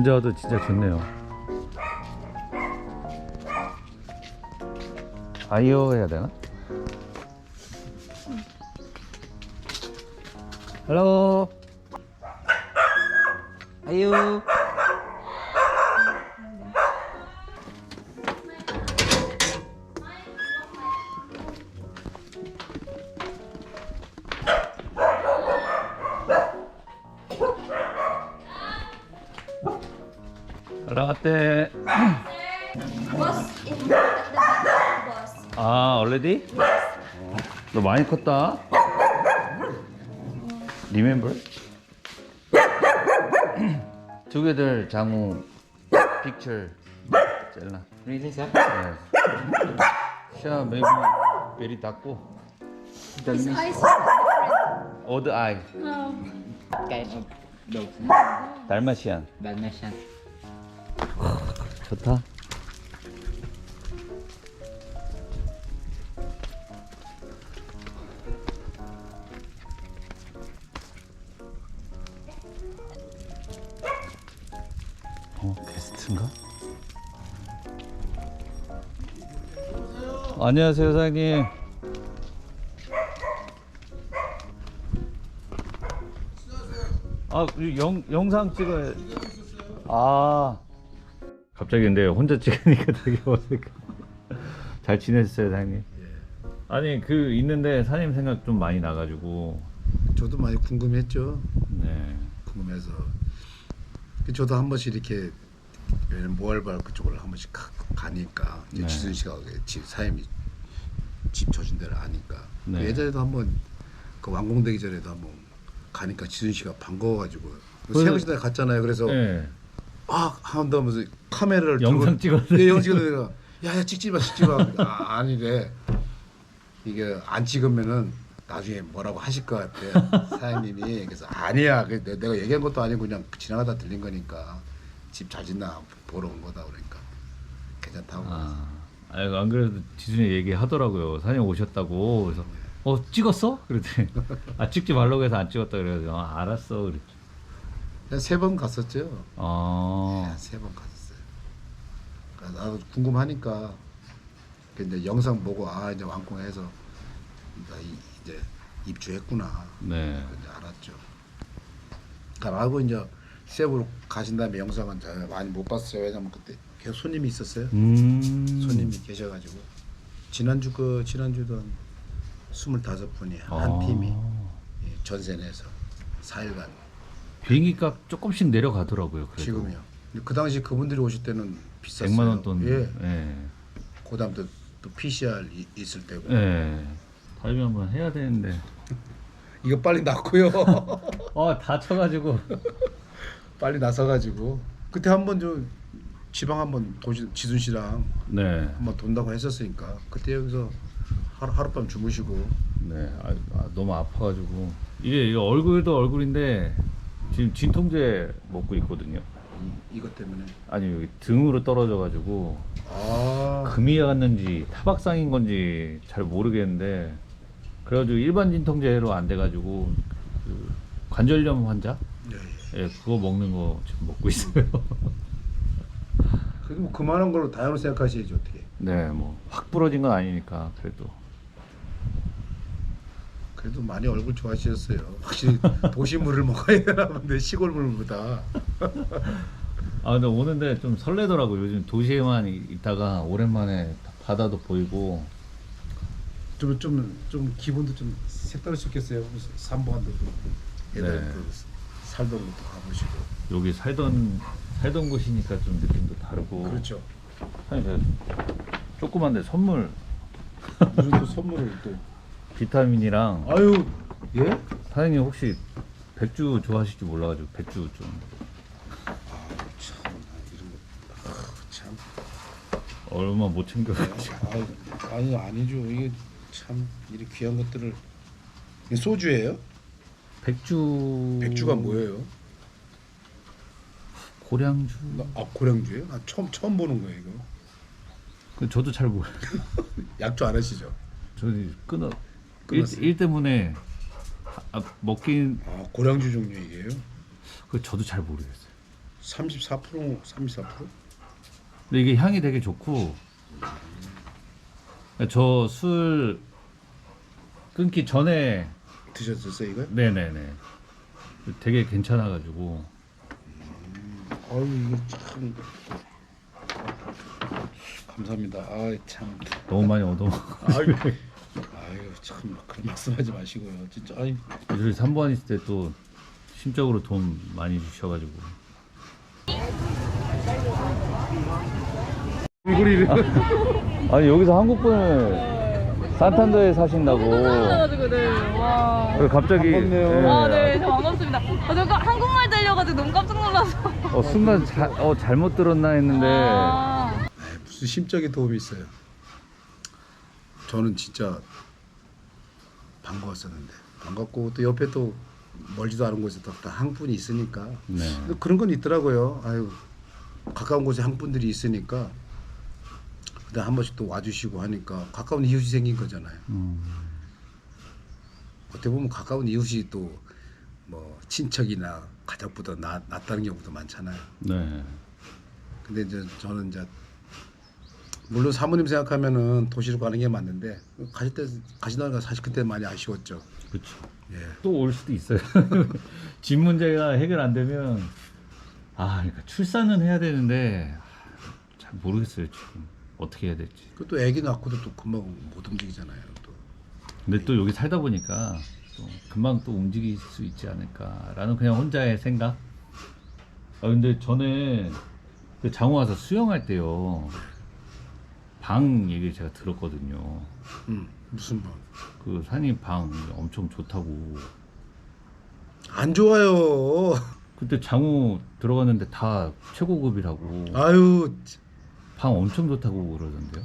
언제 와도 진짜 좋네요. 아이오 해야 되나? 헬로. 아이오. 너 많이 컸다. Remember? Together 장우 picture. 젤라. Really, sir? Yes. Sure, maybe very 작고. His eyes are different. Odd eye. Kind of dog. 달마시안. Dalmatian. 좋다. 안녕하세요, 사장님. 아, 이 영, 영상 찍어야. 아. 갑자기 근데 혼자 찍으니까 되게 어색해. 잘 지냈어요, 사장님? 아니, 그 있는데 사장님 생각 좀 많이 나가지고. 저도 많이 궁금했죠. 네. 궁금해서 그 저도 한 번씩 이렇게 왜냐면 모알발 그쪽을 한 번씩 가, 가니까 이제 네. 지순 씨가 집 사임이 집 쳐준 데를 아니까. 그 네. 예전에도 한번 그 완공되기 전에도 한번 가니까 지순 씨가 반가워가지고. 세무시대 갔잖아요. 그래서 네. 아 한다 하면서 카메라를 영상 찍었어요. 예, 영상 내가 야야 찍지 마 찍지 마. 아, 아니래. 이게 안 찍으면은 나중에 뭐라고 하실 것 같아 사장님이. 그래서 아니야. 그 내- 내가 얘기한 것도 아니고 그냥 지나가다 들린 거니까. 집 잘 짓나 보러 온 거다 그러니까. 괜찮다고 아, 아이고, 안 그래도 지순이 얘기하더라고요. 사장님 오셨다고. 그래서, 어, 찍었어? 그랬더니, 아, 찍지 말라고 해서 안 찍었다. 그래서, 아, 알았어. 그랬죠. 세 번 갔었죠 아, 세 번 갔었어요 그러니까 나도 궁금하니까 근데 영상 보고 아 이제 완공해서 나 이- 이제 입주했구나 네. 이제 알았죠. 그러니까 알고 이제 세부로 가신 다음에 영상은 제가 많이 못 봤어요. 왜냐면 그때 계속 손님이 있었어요. 음. 손님이 계셔가지고 지난주 그 지난주도 한 스물다섯 분이 한 아. 팀이 예, 전세 내서 4일간 비행기 값 조금씩 내려가더라고요. 그래도. 지금요. 근데 그 당시 그분들이 오실 때는 비쌌어요. 100만 원 돈. 예. 예. 그다음 또, 또 PCR 이- 있을 때고 예. 다음에 한번 해야 되는데. 이거 빨리 났고요. 아, 다쳐가지고. 빨리 나서가지고 그때 한번 저 지방 한번 도시 지순 씨랑 네. 한번 돈다고 했었으니까 그때 여기서 하루 하룻밤 주무시고 네. 아, 아, 너무 아파가지고. 이게, 이게 얼굴도 얼굴인데, 지금 진통제 먹고 있거든요. 이, 이것 때문에 아니, 여기 등으로 떨어져가지고. 아 금이 갔는지 타박상인 건지 잘 모르겠는데 그래가지고 일반 진통제로 안 돼가지고 그 관절염 환자 예, 예. 예 그거 먹는 거 지금 먹고 있어요. 뭐 그만한 걸로 다양을 생각하셔야지 어떻게. 네 뭐 확 부러진 건 아니니까 그래도. 그래도 많이 얼굴 좋아지셨어요. 확실히 도시물을 먹어야 되나 본데 시골물보다. 아 근데 오는데 좀 설레더라고 요. 요즘 도시에만 이- 있다가 오랜만에 바다도 보이고. 좀 좀 좀 기분도 좀 있겠어요? 산보한도 예전에 네. 그 살던 곳도 가보시고. 여기 살던 살던 곳이니까 좀 느낌도 다르고. 그렇죠. 아니 저 조그만데 선물. 무슨 또 선물을 또. 비타민이랑. 아유 예? 사장님 혹시 백주 좋아하실지 몰라가지고 백주 좀. 참 이런 거 아, 참. 얼마 못 챙겨가지고. 아, 아니 아니죠. 이게 참 이렇게 귀한 것들을. 이게 소주예요? 백주. 백주가 뭐예요? 고량주 나- 아 고량주예요? 아 처음 처음 보는 거예요 이거. 그 저도 잘 몰라요 약주 안 하시죠? 저기 끊어 일, 끊었어요? 일 때문에 아, 먹긴 아 고량주 종류 이게요? 그 저도 잘 모르겠어요 34% 34%? 근데 이게 향이 되게 좋고 저 술 끊기 전에 드셨었어요 이거? 네네네 되게 괜찮아가지고 아유 이거 참 감사합니다. 아참 너무 많이 얻어 아유 아유 참 그런 말씀하지 마시고요. 진짜 아유 요즘 3번 있을 때 또 심적으로 도움 많이 주셔가지고 얼굴이 아니 여기서 한국 분을 산탄더에 사신다고 그래가지고 네. 와. 그래서 갑자기 반갑네요. 예, 아, 네, 저 반갑습니다. 아, 저 한국말 들려가지고 너무 깜짝 놀라서. 어, 순간 자, 어, 잘못 들었나 했는데 아, 무슨 심적인 도움이 있어요. 저는 진짜 반가웠었는데 반갑고 또 옆에 또 멀지도 않은 곳에 또한 분이 있으니까 네. 근데 그런 건 있더라고요. 아유 가까운 곳에 한 분들이 있으니까 그다음 한 번씩 또 와주시고 하니까 가까운 이웃이 생긴 거잖아요. 음, 어떻게 보면 가까운 이웃이 또 뭐 친척이나 가족보다 낫, 낫다는 경우도 많잖아요. 네. 근데 이제 저는 이제 물론 사모님 생각하면은 도시로 가는 게 맞는데 가실 때 가시다가 사실 그때 많이 아쉬웠죠. 그렇죠. 예. 또 올 수도 있어요. 집 문제가 해결 안 되면 아, 그러니까 출산은 해야 되는데 아, 잘 모르겠어요 지금 어떻게 해야 될지. 그또 아기 낳고도 또 금방 못 움직이잖아요. 또 근데 또 여기 살다 보니까 또 금방 또 움직일 수 있지 않을까라는 그냥 혼자의 생각. 아 근데 전에 그 장호 와서 수영할 때요 방 얘기 제가 들었거든요. 음, 무슨 뭐. 그 산이 방 엄청 좋다고. 안 좋아요. 그때 장호 들어갔는데 다 최고급이라고 아유 방 엄청 좋다고 그러던데요.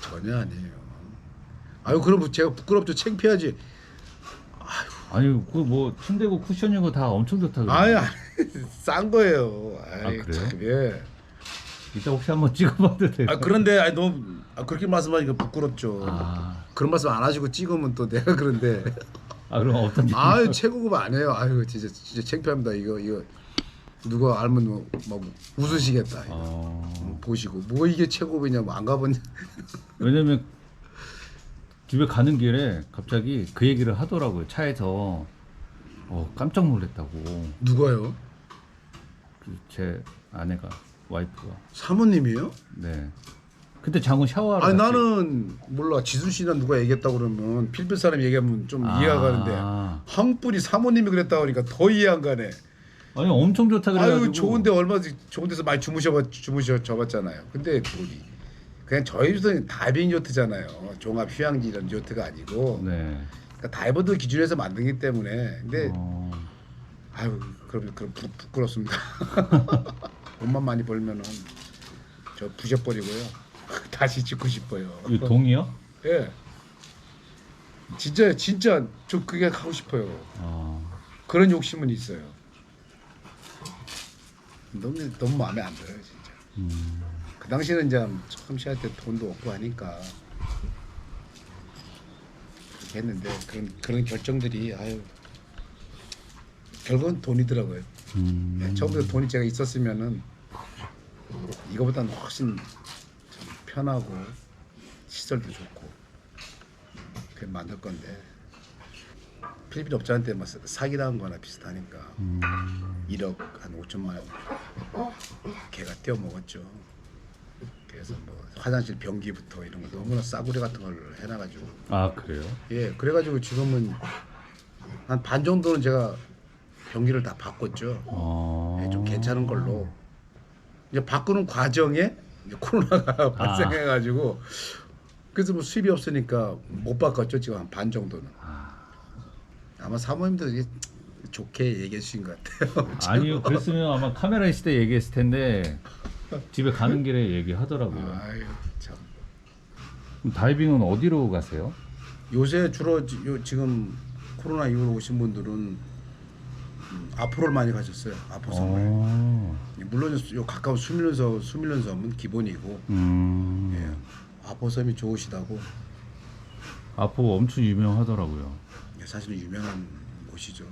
전혀 아니에요. 아유 그럼 제가 부끄럽죠. 창피하지. 아니 그 뭐 침대고 쿠션이고 다 엄청 좋다. 아유 싼 거예요. 아이, 아, 그래요? 참, 예. 이따 혹시 한번 찍어봐도 돼요? 아 그런데 아니 너무 아, 그렇게 말씀하니까 부끄럽죠. 아, 그런 말씀 안 하시고 찍으면 또 내가 그런데 아 그럼 어떤? 아유 최고급 아니에요. 아유 진짜 진짜 창피합니다. 이거 이거 누가 알면 뭐, 막 웃으시겠다. 이거. 어, 보시고 뭐 이게 최고급이냐고 안 가본 왜냐면 집에 가는 길에 갑자기 그 얘기를 하더라고요 차에서 어 깜짝 놀랐다고 누가요? 그제 아내가 와이프가 사모님이요? 네 그때 장훈 샤워하러 아니 갔지. 나는 몰라 지수 씨나 누가 얘기했다 그러면 필리핀 사람 얘기하면 좀 아. 이해가 가는데 분이 사모님이 그랬다 그러니까 더 이해 안 가네. 아니 엄청 좋다 그래가지고 아유 좋은데 얼마 좋은 데서 많이 주무셔 주무셔 줘봤잖아요. 근데 그분이 그냥 저희 집은 다이빙 요트잖아요. 종합 휴양지 이런 요트가 아니고 네 그러니까 다이버들 기준에서 만들기 때문에 근데 어, 아유 그럼 그럼 부, 부끄럽습니다. 돈만 많이 벌면은 저 부셔버리고요. 다시 짓고 싶어요. 이 동이요? 예. 진짜 진짜 저 그게 하고 싶어요. 어, 그런 욕심은 있어요. 너무 너무 마음에 안 들어요 진짜. 음, 그 당시는 이제 처음 시작할 때 돈도 없고 하니까 그렇게 했는데 그런 그런 결정들이 아유 결국은 돈이더라고요. 음, 네, 처음부터 돈이 제가 있었으면은 이거보다는 훨씬 좀 편하고 시설도 좋고 그렇게 만들 건데 필리핀 업자한테 뭐 사- 사기당한 거나 비슷하니까 음. 1억 한 5천만 원 걔가 떼어 먹었죠. 그래서 뭐 화장실 변기부터 이런 거 너무나 싸구려 같은 걸 해놔가지고 아 그래요? 예 그래가지고 지금은 한 반 정도는 제가 변기를 다 바꿨죠. 어, 네, 좀 괜찮은 걸로 이제 바꾸는 과정에 이제 코로나가 발생해가지고 그래서 뭐 수입이 없으니까 못 바꿨죠 지금 한 반 정도는 아마 사모님도 이게 좋게 얘기해 주신 것 같아요. 아니요 그랬으면 아마 카메라 있을 때 얘기했을 텐데 집에 가는 길에 얘기하더라고요. 아유 참 그럼 다이빙은 어디로 가세요? 요새 주로 지- 요, 지금 코로나 이후로 오신 분들은 음, 아포를 많이 가셨어요. 아포섬을 어, 물론 요 가까운 수밀련섬 수밀련섬은 기본이고 음, 예. 아포섬이 좋으시다고 아포 엄청 유명하더라고요. 예, 사실은 유명한 곳이죠.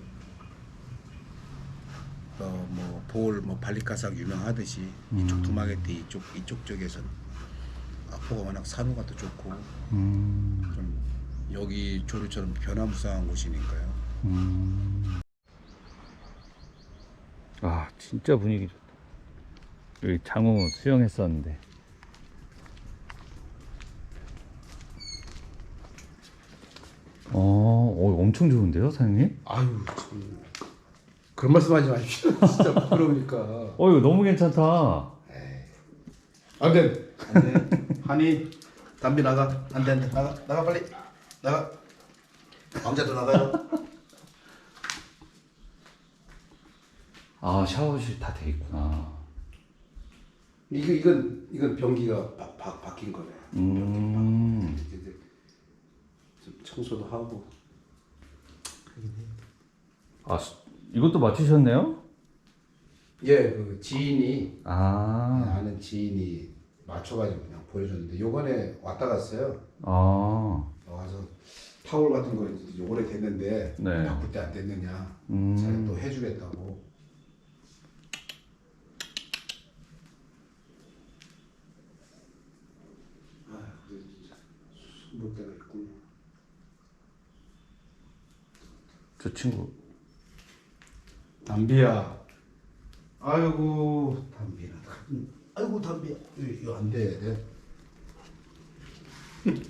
어뭐 볼, 뭐 발리카삭 유명하듯이 이쪽 두마게티 이쪽 이쪽 쪽에선 아포가 워낙 산호가 또 좋고 음. 좀 여기 조류처럼 변화무쌍한 곳이니까요. 아 진짜 분위기 좋다. 여기 장어 수영했었는데. 어, 어 엄청 좋은데요, 사장님? 아유 참 그런 말씀하지 마십시오. 진짜 부끄러우니까. 어 이거 너무 괜찮다. 안 돼 안돼 한이 담비 나가 안돼 안돼 나가 나가 빨리 나가 남자도 나가요. 아 샤워실 다 돼 있구나. 이거 이건 이건 변기가 바, 바, 바뀐 거네. 음. 이제 좀 청소도 하고. 아 수- 이것도 맞추셨네요? 예, 그 지인이 아. 아는 지인이 맞춰가지고 그냥 보여줬는데 요번에 왔다 갔어요. 아. 와서 타월 같은 거 이제 오래 됐는데 네. 바꿀 때 안 됐느냐. 음. 자기 또 해주겠다고. 아, 근데 진짜 숨을 때가 있구나. 저 친구. 담비야. 아이고 담비야. 아이고 담비야. 이거, 안 돼.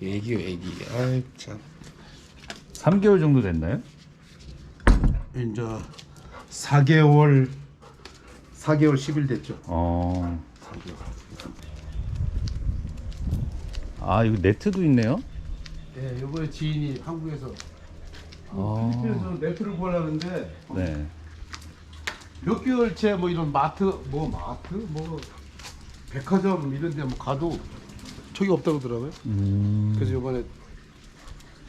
애기요 애기. 아이 참. 3개월 정도 됐나요? 이제 4개월 4개월 10일 됐죠. 어. 아 이거 네트도 있네요? 예, 이번에 지인이 한국에서 아. 필리핀에서 네트를 구하려는데 네. 몇 개월째 뭐 이런 마트 뭐 마트 뭐 백화점 이런 데 뭐 가도 저기 없다고 그러더라고요. 음. 그래서 이번에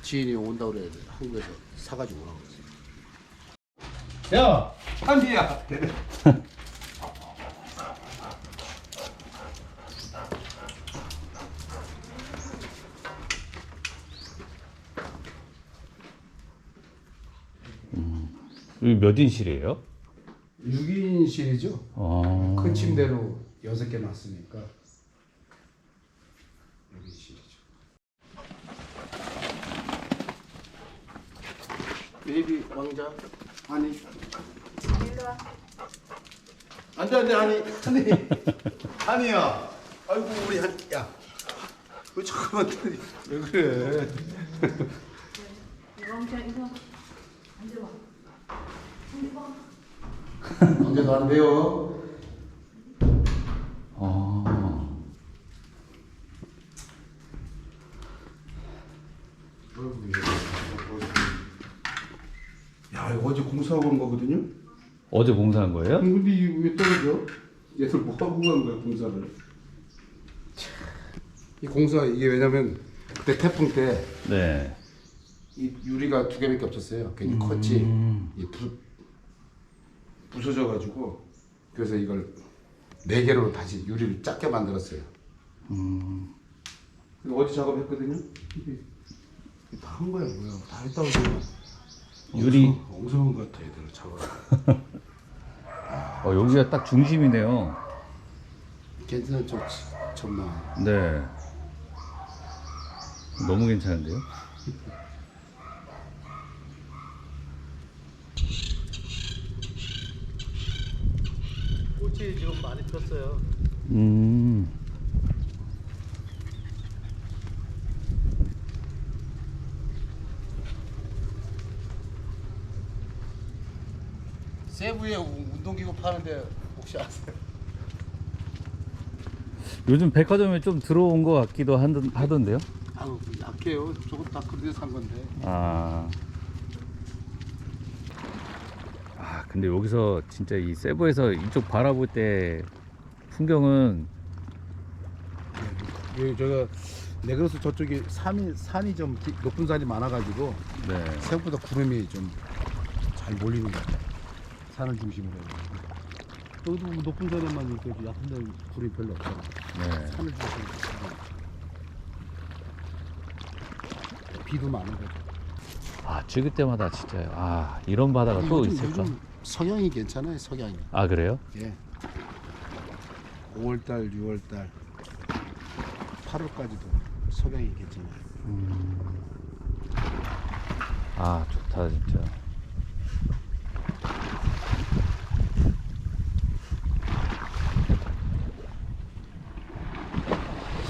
지인이 온다고 그래 한국에서 사가지고 오라고 그랬어요. 야, 한비야. 여기 몇 인실이에요? 6인실이죠. 아. 큰 침대로 여섯 개 놨으니까 6인실이죠. 베이비 왕자? 아니. 안돼 안 돼 아니. 아니. 아니야. 아이고 우리 한 야 왜 잠깐만 왜 그래 왕자도 안 돼요 아. 야 이거 어제 공사하고 온 거거든요 어제 공사한 거예요? 근데 이게 왜 떨어져? 얘들 뭐 하고 간 거야 공사를? 이 공사 이게 왜냐면 그때 태풍 때이 네. 유리가 두 개밖에 없었어요. 괜히 컸지. 이 부, 부서져 가지고 그래서 이걸 네 개로 다시 유리를 작게 만들었어요. 이거 어제 작업했거든요. 이게 다한 거야 뭐야? 다 했다고 생각. 유리. 엉성한 것 같아 얘들 작업. 어, 여기가 딱 중심이네요. 괜찮죠, 정말. 네. 너무 괜찮은데요? 꽃이 지금 많이 폈어요. 음. 세부에 우- 운동기구 파는데 혹시 아세요? 요즘 백화점에 좀 들어온 것 같기도 하던, 하던데요? 아우 약해요. 저거 다 그런 데서 산 건데. 아. 아, 근데 여기서 진짜 이 세부에서 이쪽 바라볼 때 풍경은 예, 제가 네그로스 저쪽이 산이 산이 좀 기- 높은 산이 많아가지고 네. 생각보다 구름이 좀 잘 몰리는 것 같아요. 산을 중심으로. 해가지고. 여기도 뭐 높은 산에만 이렇게 약한 데는 구름이 별로 없잖아. 네. 산을 중심으로. 비도 많은 거죠. 아 찍을 때마다 진짜 아 이런 바다가 또 요즘, 있을까? 요즘 석양이 괜찮아요. 석양이. 아 그래요? 예. 5월달, 6월달, 8월까지도 석양이 괜찮아요. 아 좋다 진짜.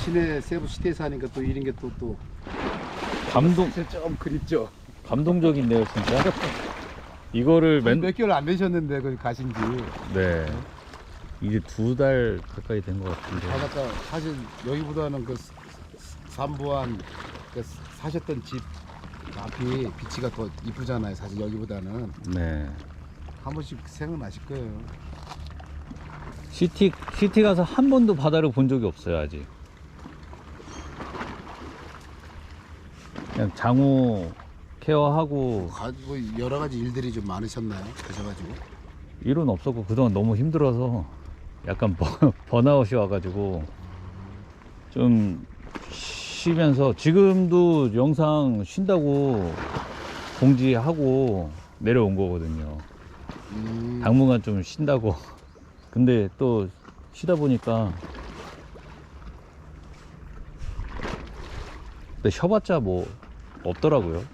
시내 세부 시티에 사니까 또 이런 게 또 또 감동 좀 그립죠. 감동적인데요 진짜. 이거를 맨 몇 개월 안 되셨는데 거기 가신지. 네. 이제 두달 가까이 된 것 같은데. 바닷가 사실 여기보다는 그 스- 스- 삼부한 그 사셨던 집 앞이 비치가 더 이쁘잖아요. 사실 여기보다는 네. 한 번씩 생각나실 거예요. 시티 시티 가서 한 번도 바다를 본 적이 없어요 아직. 그냥 장우 케어하고 가지고 여러 가지 일들이 좀 많으셨나요? 가셔가지고. 일은 없었고 그동안 너무 힘들어서 약간 번, 번아웃이 와가지고 좀 쉬면서 지금도 영상 쉰다고 공지하고 내려온 거거든요. 음, 당분간 좀 쉰다고. 근데 또 쉬다 보니까 근데 쉬어봤자 뭐 없더라고요.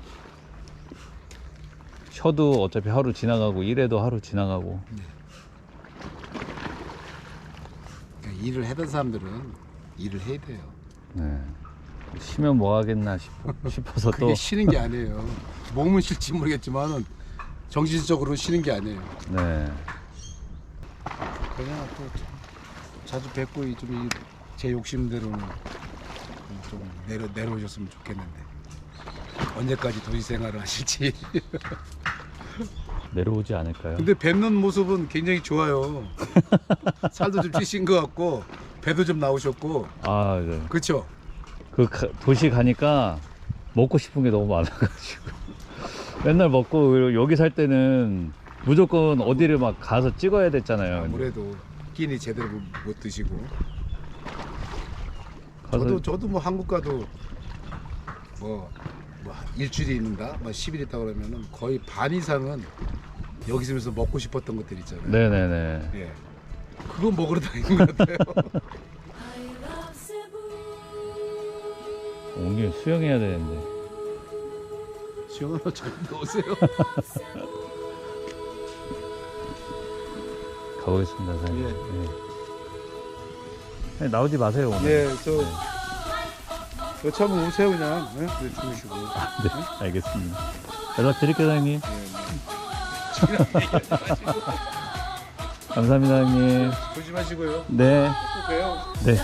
쉬어도 어차피 하루 지나가고 일해도 하루 지나가고 그러니까 일을 하던 사람들은 일을 해야 돼요. 네. 쉬면 뭐 하겠나 싶어, 싶어서 또 그게 쉬는 게 아니에요. 몸은 쉴지 모르겠지만은 정신적으로 쉬는 게 아니에요. 네. 그냥 또 자주 뵙고 좀제 욕심대로는 좀 내려 내려오셨으면 좋겠는데 언제까지 도시 생활을 하실지. 내려오지 않을까요? 근데 뵙는 모습은 굉장히 좋아요. 살도 좀 찌신 것 같고 배도 좀 나오셨고 아, 네. 그렇죠. 그 가- 도시 가니까 먹고 싶은 게 너무 많아가지고 맨날 먹고 그리고 여기 살 때는 무조건 어디를 막 가서 찍어야 됐잖아요. 아무래도 끼니 제대로 못 드시고 가서 저도 저도 뭐 한국 가도 뭐, 뭐 있는다, 뭐 10일 있다 그러면은 거의 반 이상은 여기 있으면서 먹고 싶었던 것들 있잖아요. 네네네. 예, 그거 먹으러 다니는 것 같아요. 오늘 수영해야 되는데. 수영하러 잘 넣으세요. 가보겠습니다, 사장님. 예. 예. 나오지 마세요, 오늘. 예, 저 여차 한번 오세요 그냥. 예? 네, 주무시고. 네, 알겠습니다. 연락 드릴게요, 사장님. 감사합니다, 사장님. 조심하시고요. 네. 또 봬요. 네.